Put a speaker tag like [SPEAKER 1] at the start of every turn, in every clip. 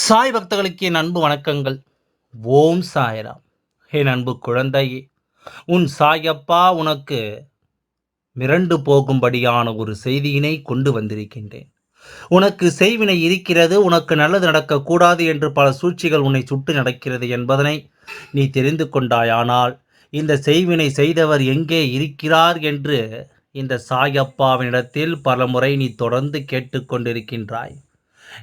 [SPEAKER 1] சாய் பக்தர்களுக்கு என் அன்பு வணக்கங்கள். ஓம் சாய்ராம். என் அன்பு குழந்தையே உன் சாயப்பா உனக்கு மிரண்டு போகும்படியான ஒரு செய்தியினை கொண்டு வந்திருக்கின்றேன். உனக்கு செய்வினை இருக்கிறது உனக்கு நல்லது நடக்கக்கூடாது என்று பல சூழ்ச்சிகள் உன்னை சுட்டு நடக்கிறது என்பதனை நீ தெரிந்து கொண்டாயானால் இந்த செய்வினை செய்தவர் எங்கே இருக்கிறார் என்று இந்த சாயப்பாவினிடத்தில் பல முறை நீ தொடர்ந்து கேட்டுக்கொண்டிருக்கின்றாய்.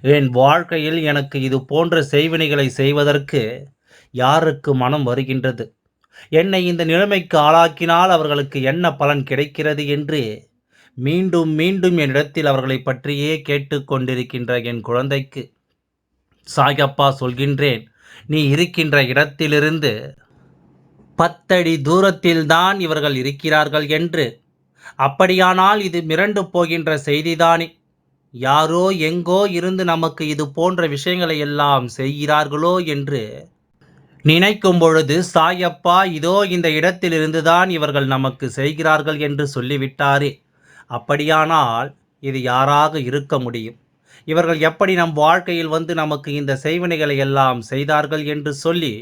[SPEAKER 1] என் வாழ்க்கையில் எனக்கு இது போன்ற செய்வினைகளை செய்வதற்கு யாருக்கு மனம் வருகின்றது? என்னை இந்த நிலைமைக்கு ஆளாக்கினால் அவர்களுக்கு என்ன பலன் கிடைக்கிறது என்று மீண்டும் மீண்டும் என்னிடத்தில் அவர்களை பற்றியே கேட்டுக்கொண்டிருக்கின்ற என் குழந்தைக்கு சாயப்பா சொல்கின்றேன். நீ இருக்கின்ற இடத்திலிருந்து பத்தடி தூரத்தில்தான் இவர்கள் இருக்கிறார்கள் என்று. அப்படியானால் இது மிரண்டு போகின்ற செய்திதானே? யாரோ எங்கோ இருந்து நமக்கு இது போன்ற விஷயங்களை எல்லாம் செய்கிறார்களோ என்று நினைக்கும் பொழுது சாயப்பா இதோ இந்த இடத்திலிருந்துதான் இவர்கள் நமக்கு செய்கிறார்கள் என்று சொல்லிவிட்டாரே. அப்படியானால் இது யாராக இருக்க முடியும்? இவர்கள் எப்படி நம் வாழ்க்கையில் வந்து நமக்கு இந்த செய்வினைகளை எல்லாம் செய்தார்கள் என்று சொல்லி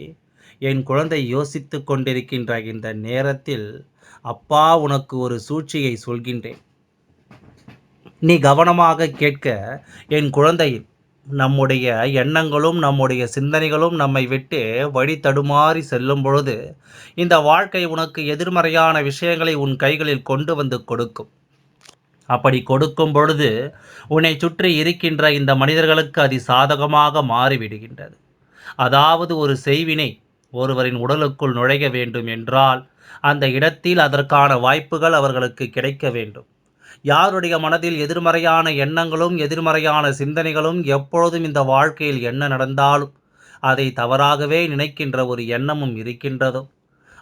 [SPEAKER 1] என் குழந்தை யோசித்து கொண்டிருக்கின்ற இந்த நேரத்தில் அப்பா உனக்கு ஒரு சூழ்ச்சியை சொல்கின்றேன். நீ கவனமாக கேட்க என் குழந்தை நம்முடைய எண்ணங்களும் நம்முடைய சிந்தனைகளும் நம்மை விட்டு வழி தடுமாறி செல்லும் பொழுது இந்த வாழ்க்கை உனக்கு எதிர்மறையான விஷயங்களை உன் கைகளில் கொண்டு வந்து கொடுக்கும். அப்படி கொடுக்கும் பொழுது உன்னை சுற்றி இருக்கின்ற இந்த மனிதர்களுக்கு அது சாதகமாக மாறிவிடுகின்றது. அதாவது ஒரு செய்வினை ஒருவரின் உடலுக்குள் நுழைய வேண்டும் என்றால் அந்த இடத்தில் அதற்கான வாய்ப்புகள் அவர்களுக்கு கிடைக்க வேண்டும். யாருடைய மனதில் எதிர்மறையான எண்ணங்களும் எதிர்மறையான சிந்தனைகளும் எப்பொழுதும் இந்த வாழ்க்கையில் என்ன நடந்தாலும் அதை தவறாகவே நினைக்கின்ற ஒரு எண்ணமும் இருக்கின்றதோ.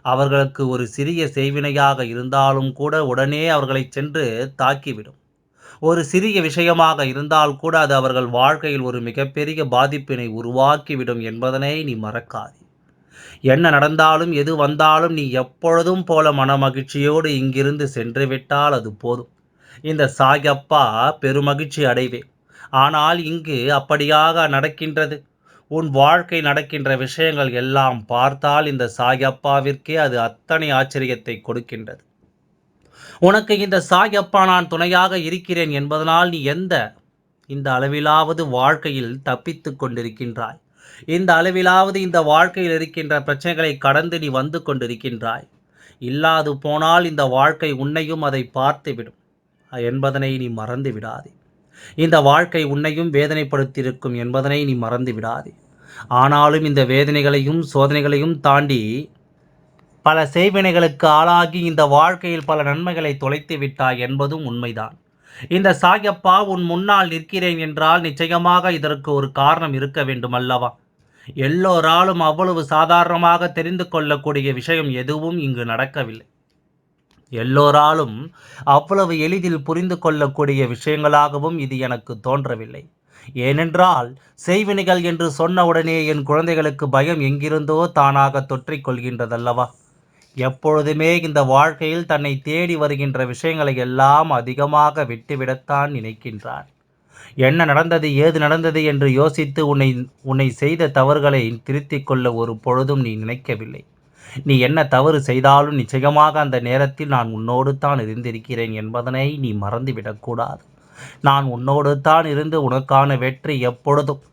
[SPEAKER 1] அவர்களுக்கு ஒரு சிறிய செய்வினையாக இருந்தாலும் கூட உடனே அவர்களை சென்று தாக்கிவிடும். ஒரு சிறிய விஷயமாக இருந்தால் கூட அது அவர்கள் வாழ்க்கையில் ஒரு மிகப்பெரிய பாதிப்பினை உருவாக்கிவிடும் என்பதனை நீ மறக்காது. என்ன நடந்தாலும் எது வந்தாலும் நீ எப்பொழுதும் போல மனமகிழ்ச்சியோடு இங்கிருந்து சென்று விட்டால் அது போதும். இந்த சாயப்பா பெருமகிழ்ச்சி அடைவேன் ஆனால் இங்கு அப்படியாக நடக்கின்றது. உன் வாழ்க்கை நடக்கின்ற விஷயங்கள் எல்லாம் பார்த்தால் இந்த சாயப்பாவிற்கே அது அத்தனை ஆச்சரியத்தை கொடுக்கின்றது. உனக்கு இந்த சாயப்பா நான் துணையாக இருக்கிறேன் என்பதனால் நீ எந்த இந்த அளவிலாவது வாழ்க்கையில் தப்பித்து கொண்டிருக்கின்றாய். இந்த அளவிலாவது இந்த வாழ்க்கையில் இருக்கின்ற பிரச்சனைகளை கடந்து நீ வந்து கொண்டிருக்கின்றாய். இல்லாது போனால் இந்த வாழ்க்கை உன்னையும் அதை பார்த்துவிடும். என்பதனை நீ மறந்து விடாதே. இந்த வாழ்க்கை உன்னையும் வேதனைப்படுத்தியிருக்கும் என்பதனை நீ மறந்து விடாதே. ஆனாலும் இந்த வேதனைகளையும் சோதனைகளையும் தாண்டி பல செய்வினைகளுக்கு ஆளாகி இந்த வாழ்க்கையில் பல நன்மைகளை தொலைத்து விட்டாய் என்பதும் உண்மைதான். இந்த சாயப்பா உன் முன்னால் நிற்கிறேன் என்றால் நிச்சயமாக இதற்கு ஒரு காரணம் இருக்க வேண்டும் அல்லவா எல்லோராலும் அவ்வளவு சாதாரணமாக தெரிந்து கொள்ளக்கூடிய விஷயம் எதுவும் இங்கு நடக்கவில்லை. எல்லோராலும் அவ்வளவு எளிதில் புரிந்து கொள்ளக்கூடிய விஷயங்களாகவும் இது எனக்கு தோன்றவில்லை. ஏனென்றால் செய்வினைகள் என்று சொன்னவுடனே என் குழந்தைகளுக்கு பயம் எங்கிருந்தோ தானாக தொற்றிக் கொள்கின்றதல்லவா? எப்பொழுதுமே இந்த வாழ்க்கையில் தன்னை தேடி வருகின்ற விஷயங்களை எல்லாம் அதிகமாக விட்டுவிடத்தான் நினைக்கின்றான். என்ன நடந்தது ஏது நடந்தது என்று யோசித்து உன்னை உன்னை செய்த தவறுகளை திருத்திக் கொள்ள ஒரு பொழுதும் நீ நினைக்கவில்லை. நீ என்ன தவறு செய்தாலும் நிச்சயமாக அந்த நேரத்தில் நான் உன்னோடு தான் இருந்திருக்கிறேன் என்பதனை நீ மறந்துவிடக்கூடாது நான் உன்னோடு தான் இருந்து உனக்கான வெற்றி எப்பொழுதும்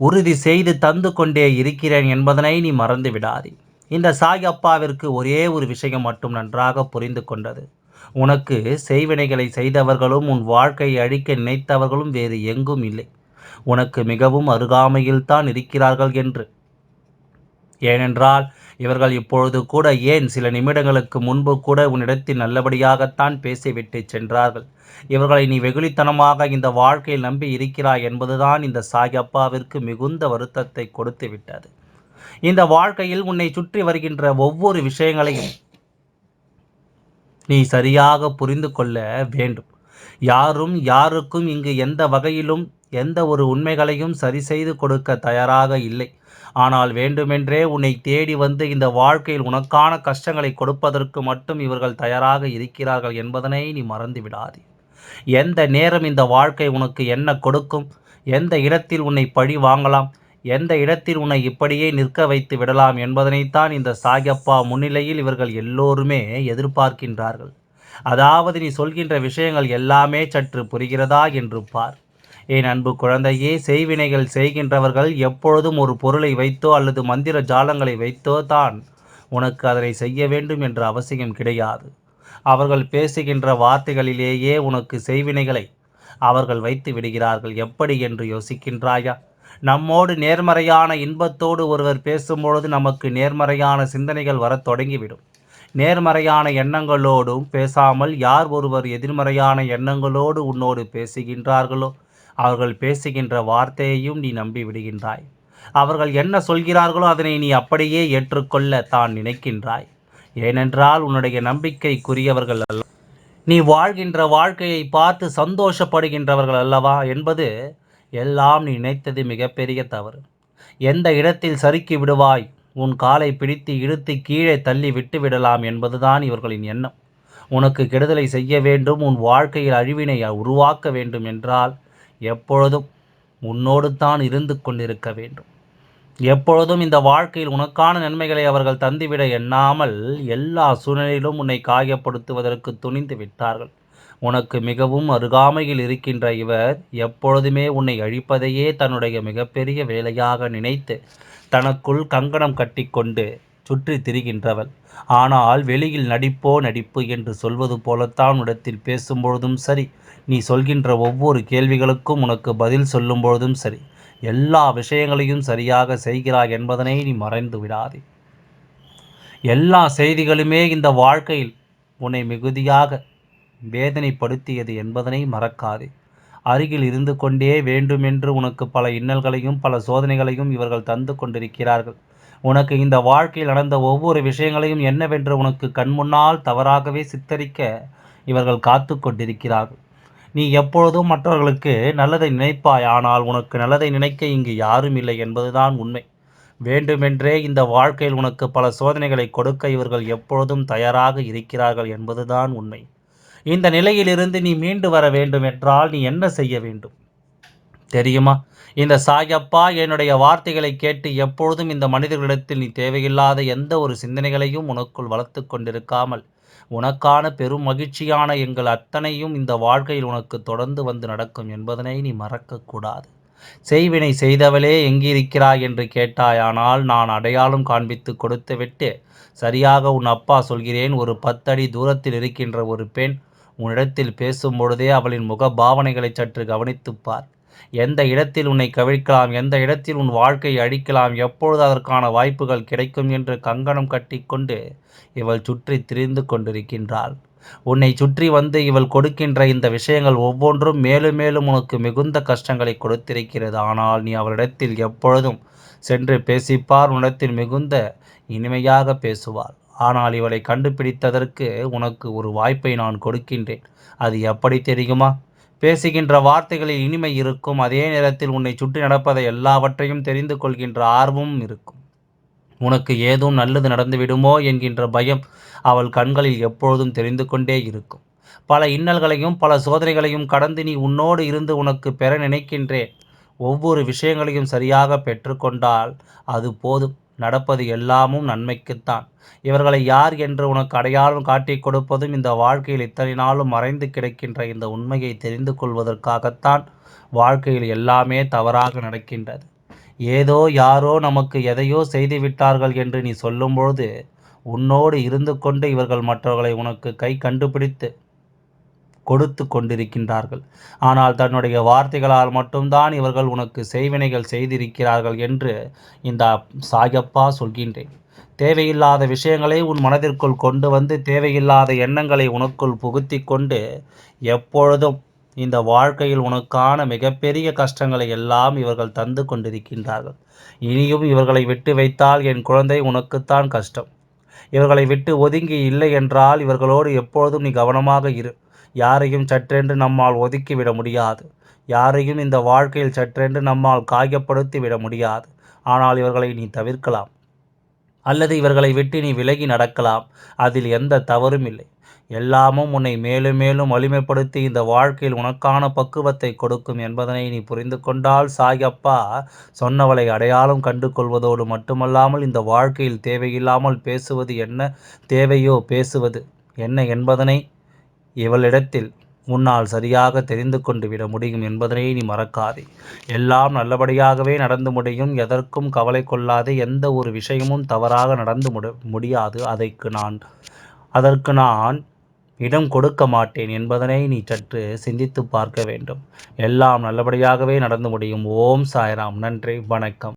[SPEAKER 1] உறுதி செய்து தந்து கொண்டே இருக்கிறேன் என்பதனை நீ மறந்து விடாதே இந்த சாய் அப்பாவிற்கு ஒரே ஒரு விஷயம் மட்டும் நன்றாக புரிந்து கொண்டது. உனக்கு செய்வினைகளை செய்தவர்களும் உன் வாழ்க்கையை அழிக்க நினைத்தவர்களும் வேறு எங்கும் இல்லை. உனக்கு மிகவும் அருகாமையில் தான் இருக்கிறார்கள் என்று. ஏனென்றால் இவர்கள் இப்பொழுது கூட ஏன் சில நிமிடங்களுக்கு முன்பு கூட உன்னிடத்தில் நல்லபடியாகத்தான் பேசிவிட்டு சென்றார்கள்? இவர்களை நீ வெகுளித்தனமாக இந்த வாழ்க்கையில் நம்பி இருக்கிறாய் என்பதுதான் இந்த சாயப்பாவிற்கு மிகுந்த வருத்தத்தை கொடுத்து விட்டது இந்த வாழ்க்கையில் உன்னை சுற்றி வருகின்ற ஒவ்வொரு விஷயங்களையும் நீ சரியாக புரிந்து கொள்ள வேண்டும். யாரும் யாருக்கும் இங்கு எந்த வகையிலும் எந்த ஒரு உண்மைகளையும் சரி செய்து கொடுக்க தயாராக இல்லை. ஆனால் வேண்டுமென்றே உன்னை தேடி வந்து இந்த வாழ்க்கையில் உனக்கான கஷ்டங்களை கொடுப்பதற்கு மட்டும் இவர்கள் தயாராக இருக்கிறார்கள் என்பதனை நீ மறந்து விடாதே எந்த நேரம் இந்த வாழ்க்கை உனக்கு என்ன கொடுக்கும்? எந்த இடத்தில் உன்னை பழி வாங்கலாம்? எந்த இடத்தில் உன்னை இப்படியே நிற்க வைத்து விடலாம் என்பதனைத்தான் இந்த சாகப்பா முன்னிலையில் இவர்கள் எல்லோருமே எதிர்பார்க்கின்றார்கள். அதாவது நீ சொல்கின்ற விஷயங்கள் எல்லாமே சற்று புரிகிறதா என்று பார். என் அன்பு குழந்தையே செய்வினைகள் செய்கின்றவர்கள் எப்பொழுதும் ஒரு பொருளை வைத்தோ அல்லது மந்திர ஜாலங்களை வைத்தோ தான் உனக்கு அதனை செய்ய வேண்டும் என்ற அவசியம் கிடையாது. அவர்கள் பேசுகின்ற வார்த்தைகளிலேயே உனக்கு செய்வினைகளை அவர்கள் வைத்து விடுகிறார்கள். எப்படி என்று யோசிக்கின்றாயா? நம்மோடு நேர்மறையான இன்பத்தோடு ஒருவர் பேசும்பொழுது நமக்கு நேர்மறையான சிந்தனைகள் வரத் தொடங்கிவிடும். நேர்மறையான எண்ணங்களோடும் பேசாமல் யார் ஒருவர் எதிர்மறையான எண்ணங்களோடு உன்னோடு பேசுகின்றார்களோ அவர்கள் பேசுகின்ற வார்த்தையையும் நீ நம்பி விடுகின்றாய் அவர்கள் என்ன சொல்கிறார்களோ அதனை நீ அப்படியே ஏற்றுக்கொள்ள தான் நினைக்கின்றாய். ஏனென்றால் உன்னுடைய நம்பிக்கைக்குரியவர்கள் அல்ல. நீ வாழ்கின்ற வாழ்க்கையை பார்த்து சந்தோஷப்படுகின்றவர்கள் அல்லவா என்பது எல்லாம் நீ நினைத்தது மிகப்பெரிய தவறு. எந்த இடத்தில் சறுக்கி விடுவாய் உன் காலை பிடித்து இழுத்து கீழே தள்ளி விட்டு விடலாம் என்பதுதான் இவர்களின் எண்ணம். உனக்கு கெடுதலை செய்ய வேண்டும் உன் வாழ்க்கையில் அழிவினை உருவாக்க வேண்டும் என்றால் எப்பொழுதும் உன்னோடு தான் இருந்து கொண்டிருக்க வேண்டும். எப்பொழுதும் இந்த வாழ்க்கையில் உனக்கான நன்மைகளை அவர்கள் தந்துவிட எண்ணாமல் எல்லா சூழ்நிலையிலும் உன்னை காயப்படுத்துவதற்கு துணிந்து விட்டார்கள். உனக்கு மிகவும் அருகாமையில் இருக்கின்ற இவர் எப்பொழுதுமே உன்னை அழிப்பதையே தன்னுடைய மிகப்பெரிய வேலையாக நினைத்து தனக்குள் கங்கணம் கட்டிக்கொண்டு சுற்றி திரிகின்றவள். ஆனால் வெளியில் நடிப்போ நடிப்பு என்று சொல்வது போலத்தான் இடத்தில் பேசும்பொழுதும் சரி. நீ சொல்கின்ற ஒவ்வொரு கேள்விகளுக்கும் உனக்கு பதில் சொல்லும் பொழுதும் சரி. எல்லா விஷயங்களையும் சரியாக செய்கிறாய் என்பதனை நீ மறைந்து விடாதே. எல்லா செய்திகளுமே இந்த வாழ்க்கையில் உன்னை மிகுதியாக வேதனைப்படுத்தியது என்பதனை மறக்காதே. அருகில் இருந்து கொண்டே வேண்டுமென்று உனக்கு பல இன்னல்களையும் பல சோதனைகளையும் இவர்கள் தந்து கொண்டிருக்கிறார்கள். உனக்கு இந்த வாழ்க்கையில் நடந்த ஒவ்வொரு விஷயங்களையும் என்னவென்று உனக்கு கண்முன்னால் தவறாகவே சித்தரிக்க இவர்கள் காத்து கொண்டிருக்கிறார்கள் நீ எப்பொழுதும் மற்றவர்களுக்கு நல்லதை நினைப்பாய் ஆனால் உனக்கு நல்லதை நினைக்க இங்கு யாரும் இல்லை என்பதுதான் உண்மை. வேண்டுமென்றே இந்த வாழ்க்கையில் உனக்கு பல சோதனைகளை கொடுக்க இவர்கள் எப்பொழுதும் தயாராக இருக்கிறார்கள் என்பதுதான் உண்மை. இந்த நிலையிலிருந்து நீ மீண்டு வர வேண்டுமென்றால் நீ என்ன செய்ய வேண்டும்? தெரியுமா? இந்த சாயப்பா என்னுடைய வார்த்தைகளை கேட்டு எப்பொழுதும் இந்த மனிதர்களிடத்தில் நீ தேவையில்லாத எந்த ஒரு சிந்தனைகளையும் உனக்குள் வளர்த்து கொண்டிருக்காமல் உனக்கான பெரும் மகிழ்ச்சியான எங்கள் அத்தனையும் இந்த வாழ்க்கையில் உனக்கு தொடர்ந்து வந்து நடக்கும் என்பதனை நீ மறக்கக்கூடாது செய்வினை செய்தவளே எங்கிருக்கிறாய் என்று கேட்டாயானால் நான் அடையாளம் காண்பித்து கொடுத்துவிட்டு சரியாக உன் அப்பா சொல்கிறேன் ஒரு பத்தடி தூரத்தில் இருக்கின்ற ஒரு பெண் உன்னிடத்தில் பேசும் பொழுதே அவளின் முக பாவனைகளை சற்று கவனித்துப்பார் எந்த இடத்தில் உன்னை கவிழ்க்கலாம் எந்த இடத்தில் உன் வாழ்க்கையை அழிக்கலாம் எப்பொழுது அதற்கான வாய்ப்புகள் கிடைக்கும் என்று கங்கணம் கட்டிக்கொண்டு இவள் சுற்றி திரிந்து கொண்டிருக்கின்றாள். உன்னை சுற்றி வந்து இவள் கொடுக்கின்ற இந்த விஷயங்கள் ஒவ்வொன்றும் மேலும் மேலும் உனக்கு மிகுந்த கஷ்டங்களை கொடுத்திருக்கிறது. ஆனால் நீ அவளிடத்தில் எப்பொழுதும் சென்று பேசிப்பார் உன்னிடத்தில் மிகுந்த இனிமையாக பேசுவாள் ஆனால் இவளை கண்டுபிடித்ததற்கு உனக்கு ஒரு வாய்ப்பை நான் கொடுக்கின்றேன். அது எப்படி தெரியுமா? பேசுகின்ற வார்த்தைகளில் இனிமை இருக்கும். அதே நேரத்தில் உன்னை சுற்றி நடப்பதை எல்லாவற்றையும் தெரிந்து கொள்கின்ற ஆர்வமும் இருக்கும். உனக்கு ஏதும் நல்லது நடந்துவிடுமோ என்கின்ற பயம் அவள் கண்களில் எப்பொழுதும் தெரிந்து கொண்டே இருக்கும். பல இன்னல்களையும் பல சோதனைகளையும் கடந்து நீ உன்னோடு இருந்து உனக்கு பெற நினைக்கின்றேன். ஒவ்வொரு விஷயங்களையும் சரியாக பெற்றுக்கொண்டால் அது போதும். நடப்பது எல்லாமும் நன்மைக்குத்தான். இவர்களை யார் என்று உனக்கு அடையாளம் காட்டிக் கொடுப்பதும் இந்த வாழ்க்கையில் இத்தனை நாளும் மறைந்து கிடக்கின்ற இந்த உண்மையை தெரிந்து கொள்வதற்காகத்தான் வாழ்க்கையில் எல்லாமே தவறாக நடக்கின்றது. ஏதோ யாரோ நமக்கு எதையோ செய்துவிட்டார்கள் என்று நீ சொல்லும்பொழுது உன்னோடு இருந்து கொண்டு இவர்கள் மற்றவர்களை உனக்கு கை கண்டுபிடித்து கொடுத்து கொண்டிருக்கின்றார்கள். ஆனால் தன்னுடைய வார்த்தைகளால் மட்டும்தான் இவர்கள் உனக்கு செய்வினைகள் செய்திருக்கிறார்கள் என்று இந்த சாயப்பா சொல்கின்றேன். தேவையில்லாத விஷயங்களை உன் மனதிற்குள் கொண்டு வந்து தேவையில்லாத எண்ணங்களை உனக்குள் புகுத்தி கொண்டு எப்பொழுதும் இந்த வாழ்க்கையில் உனக்கான மிகப்பெரிய கஷ்டங்களை எல்லாம் இவர்கள் தந்து கொண்டிருக்கின்றார்கள். இனியும் இவர்களை விட்டு வைத்தால் என் குழந்தை உனக்குத்தான் கஷ்டம். இவர்களை விட்டு ஒதுங்கி இல்லை என்றால் இவர்களோடு எப்பொழுதும் நீ கவனமாக இரு. யாரையும் சற்றென்று நம்மால் ஒதுக்கிவிட முடியாது. யாரையும் இந்த வாழ்க்கையில் சற்றென்று நம்மால் காயப்படுத்தி விட முடியாது. ஆனால் இவர்களை நீ தவிர்க்கலாம். அல்லது இவர்களை விட்டு நீ விலகி நடக்கலாம். அதில் எந்த தவறும் இல்லை. எல்லாமும் உன்னை மேலும் மேலும் வலிமைப்படுத்தி இந்த வாழ்க்கையில் உனக்கான பக்குவத்தை கொடுக்கும் என்பதனை நீ புரிந்து கொண்டால் சாயப்பா சொன்னவளை அடையாளம் கண்டு கொள்வதோடு மட்டுமல்லாமல் இந்த வாழ்க்கையில் தேவையில்லாமல் பேசுவது என்ன தேவையோ பேசுவது என்ன என்பதனை இவளிடத்தில் உன்னால் சரியாக தெரிந்து கொண்டு விட முடியும் என்பதனை நீ மறக்காதே. எல்லாம் நல்லபடியாகவே நடந்து முடியும். எதற்கும் கவலை கொள்ளாதே. எந்த ஒரு விஷயமும் தவறாக நடந்து முடியாது. அதற்கு நான் அதற்கு நான் இடம் கொடுக்க மாட்டேன் என்பதனை நீ சற்று சிந்தித்து பார்க்க வேண்டும். எல்லாம் நல்லபடியாகவே நடந்து முடியும். ஓம் சாய்ராம். நன்றி. வணக்கம்.